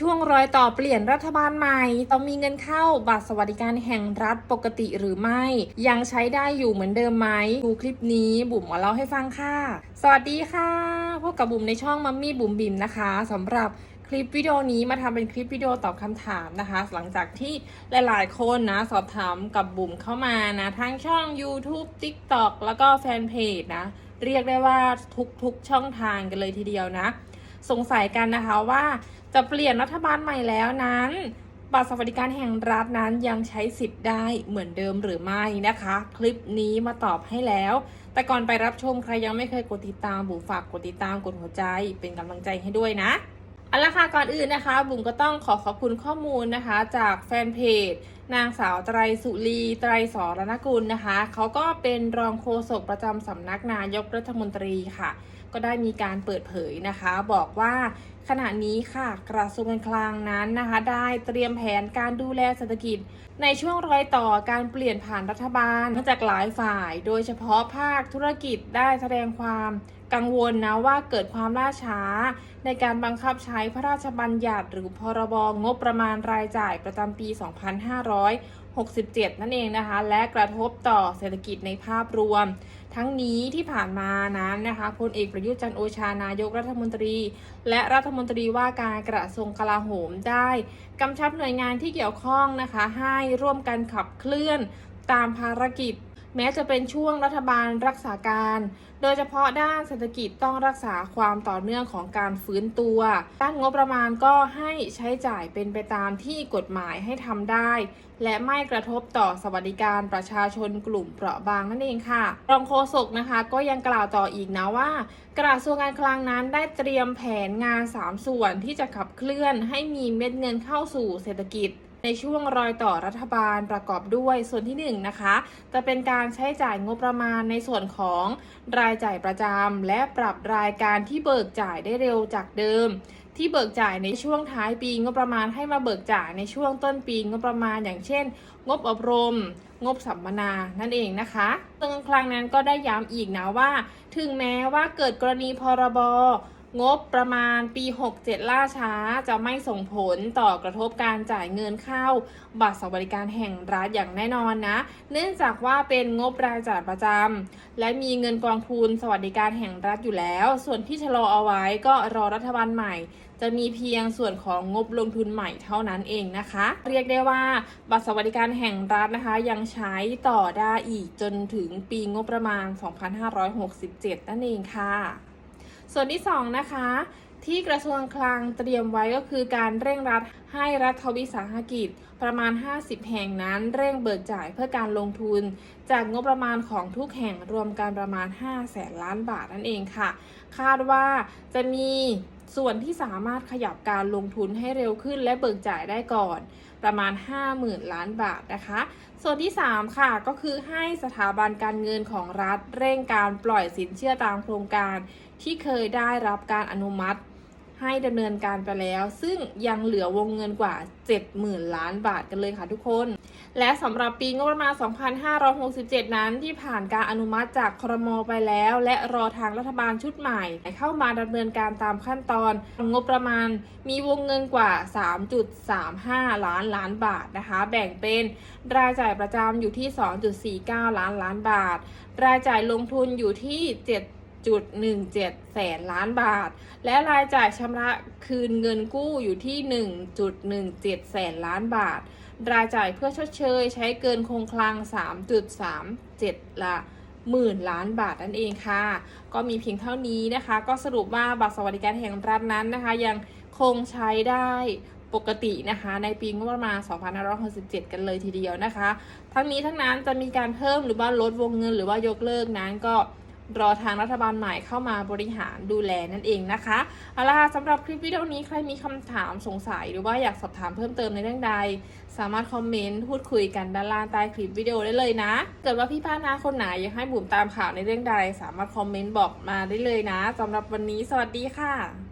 ช่วงรอยต่อเปลี่ยนรัฐบาลใหม่ ต้องมีเงินเข้าบัตรสวัสดิการแห่งรัฐปกติหรือไม่ ยังใช้ได้อยู่เหมือนเดิมไหมดูคลิปนี้บุ๋มมาเล่าให้ฟังค่ะ สวัสดีค่ะพบกับบุ๋มในช่องมัมมี่บุ๋มบิมนะคะสำหรับคลิปวิดีโอนี้มาทำเป็นคลิปวิดีโอตอบคำถามนะคะ หลังจากที่หลาย ๆ คนนะ สอบถามกับบุ๋มเข้ามานะทั้งช่อง YouTube TikTok แล้วก็แฟนเพจนะเรียกได้ว่าทุก ๆ ช่องทางกันเลยทีเดียวนะ สงสัยกันนะคะว่าจะเปลี่ยนรัฐบาลใหม่แล้วนั้นบัตรสวัสดิการแห่งรัฐนั้นยังใช้สิทธิ์ได้เหมือนเดิมหรือไม่นะคะ คลิปนี้มาตอบให้แล้ว แต่ก่อนไปรับชมใครยังไม่เคยกดติดตามบุฝากกดติดตามกดหัวใจเป็นกำลังใจให้ด้วยนะ เอาละค่ะก่อนอื่นนะคะ บุ๋มก็ต้องขอขอบคุณข้อมูลนะคะ จากแฟนเพจ นางสาวไตรสุรีไตรสรณกุลนะคะเขาก็เป็นรองโฆษกประจำสำนักนายกรัฐมนตรีค่ะ ก็ได้มีการเปิดเผยนะคะ บอกว่าขณะนี้ค่ะ กระทรวงการคลังนั้นนะคะ ได้เตรียมแผนการดูแลเศรษฐกิจ ในช่วงรอยต่อการเปลี่ยนผ่านรัฐบาลมาจากหลายฝ่าย โดยเฉพาะภาคธุรกิจได้แสดงความ กังวลนะว่าเกิดความล่าช้า ในการบังคับใช้พระราชบัญญัติหรือพรบงบประมาณรายจ่ายประจำปี 2567 นั่นเองนะคะ และกระทบต่อเศรษฐกิจในภาพรวม ทั้งนี้ที่ผ่านมานั้นนะคะพลเอกประยุทธ์จันโอชานายกรัฐมนตรี และรัฐมนตรีว่าการกระทรวงกลาโหมได้กำชับหน่วยงานที่เกี่ยวข้องนะคะ ให้ร่วมกันขับเคลื่อนตามภารกิจ แม้จะเป็นช่วงรัฐบาลรักษาการ โดยเฉพาะด้านเศรษฐกิจต้องรักษาความต่อเนื่องของการฟื้นตัว ด้านงบประมาณก็ให้ใช้จ่ายเป็นไปตามที่กฎหมายให้ทำได้ และไม่กระทบต่อสวัสดิการประชาชนกลุ่มเปราะบางนั่นเองค่ะ รองโฆษกนะคะก็ยังกล่าวต่ออีกนะว่า กระทรวงการคลังนั้นได้เตรียมแผนงาน 3 ส่วนที่จะขับเคลื่อนให้มีเม็ดเงินเข้าสู่เศรษฐกิจ ในช่วงรอยต่อรัฐบาลประกอบด้วยส่วนที่1นงนะคะ จะเป็นการใช้จ่ายงบประมาณในส่วนของรายจ่ายประจำและปรับรายการที่เบิกจ่ายได้เร็วจากเดิม ที่เบิกจ่ายในช่วงท้ายปีงบประมาณให้มาเบิกจ่ายในช่วงต้นปีงบประมาณอย่างเช่น งบอบรม งบสัมมนานั่นเองนะคะซึ่งครั้งนั้นก็ได้ย้ำอีกนะว่า ถึงแม้ว่าเกิดกรณีพรบ งบประมาณปี 67 ล่าช้าจะไม่ส่งผลต่อกระทบการจ่ายเงินเข้า บัตรสวัสดิการแห่งรัฐอย่างแน่นอนนะ เนื่องจากว่าเป็นงบรายจ่ายประจำและมีเงินกองทุนสวัสดิการแห่งรัฐอยู่แล้ว ส่วนที่ชะลอเอาไว้ก็รอรัฐบาลใหม่ จะมีเพียงส่วนของงบลงทุนใหม่เท่านั้นเองนะคะ เรียกได้ว่าบัตรสวัสดิการแห่งรัฐนะคะ ยังใช้ต่อได้อีกจนถึงปีงบประมาณ 2567 นั่นเองค่ะ ส่วนที่ 2 นะคะ ที่กระทรวงคลังเตรียมไว้ก็คือการเร่งรัดให้รัฐวิสาหกิจประมาณ 50 แห่งนั้นเร่งเบิกจ่ายเพื่อการลงทุน จากงบประมาณของทุกแห่งรวมกันประมาณ 5 แสนล้านบาทนั่นเองค่ะ คาดว่าจะมี ส่วนที่สามารถขยับการลงทุนให้เร็วขึ้นและเบิกจ่ายได้ก่อน ประมาณ 50,000 ล้านบาทนะคะ ส่วนที่ 3 ค่ะก็คือให้สถาบันการเงินของรัฐเร่งการปล่อยสินเชื่อตามโครงการ ที่เคยได้รับการอนุมัติ ให้ดำเนินการไปแล้ว ซึ่งยังเหลือวงเงินกว่า 70,000 ล้านบาทกันเลยค่ะทุกคน และสำหรับปีงบประมาณ 2567 นั้น ที่ผ่านการอนุมัติจากครมไปแล้ว และรอทางรัฐบาลชุดใหม่ เข้ามาดำเนินการตามขั้นตอน งบประมาณมีวงเงินกว่า 3.35 ล้านล้านบาทนะคะ แบ่งเป็นรายจ่ายประจำอยู่ที่ 2.49 ล้านล้านบาท รายจ่ายลงทุนอยู่ที่ 7.17แสนล้านบาท และรายจ่ายชำระคืนเงินกู้อยู่ที่ 1.17 แสนล้านบาท รายจ่ายเพื่อชดเชย ใช้เกินคงคลัง 3.37ละหมื่นล้านบาทนั่นเองค่ะ ก็มีเพียงเท่านี้นะคะ ก็สรุปว่าบัตรสวัสดิการแห่งรัฐนั้นนะคะ ยังคงใช้ได้ปกตินะคะ ในปีงบประมาณ 2567 กันเลยทีเดียวนะคะ ทั้งนี้ทั้งนั้นจะมีการเพิ่มหรือว่าลดวงเงินหรือว่ายกเลิกนั้นก็ รอทางรัฐบาลใหม่เข้ามาบริหารดูแลนั่นเองนะคะเอาล่ะสำหรับคลิปวิดีโอนี้ใครมีคำถามสงสัยหรือว่าอยากสอบถามเพิ่มเติมในเรื่องใด สามารถคอมเมนต์พูดคุยกันด้านล่างใต้คลิปวิดีโอได้เลยนะ เกิดว่าพี่ป้านาคนไหนอยากให้บุ๋มตามข่าวในเรื่องใด สามารถคอมเมนต์บอกมาได้เลยนะสำหรับวันนี้สวัสดีค่ะ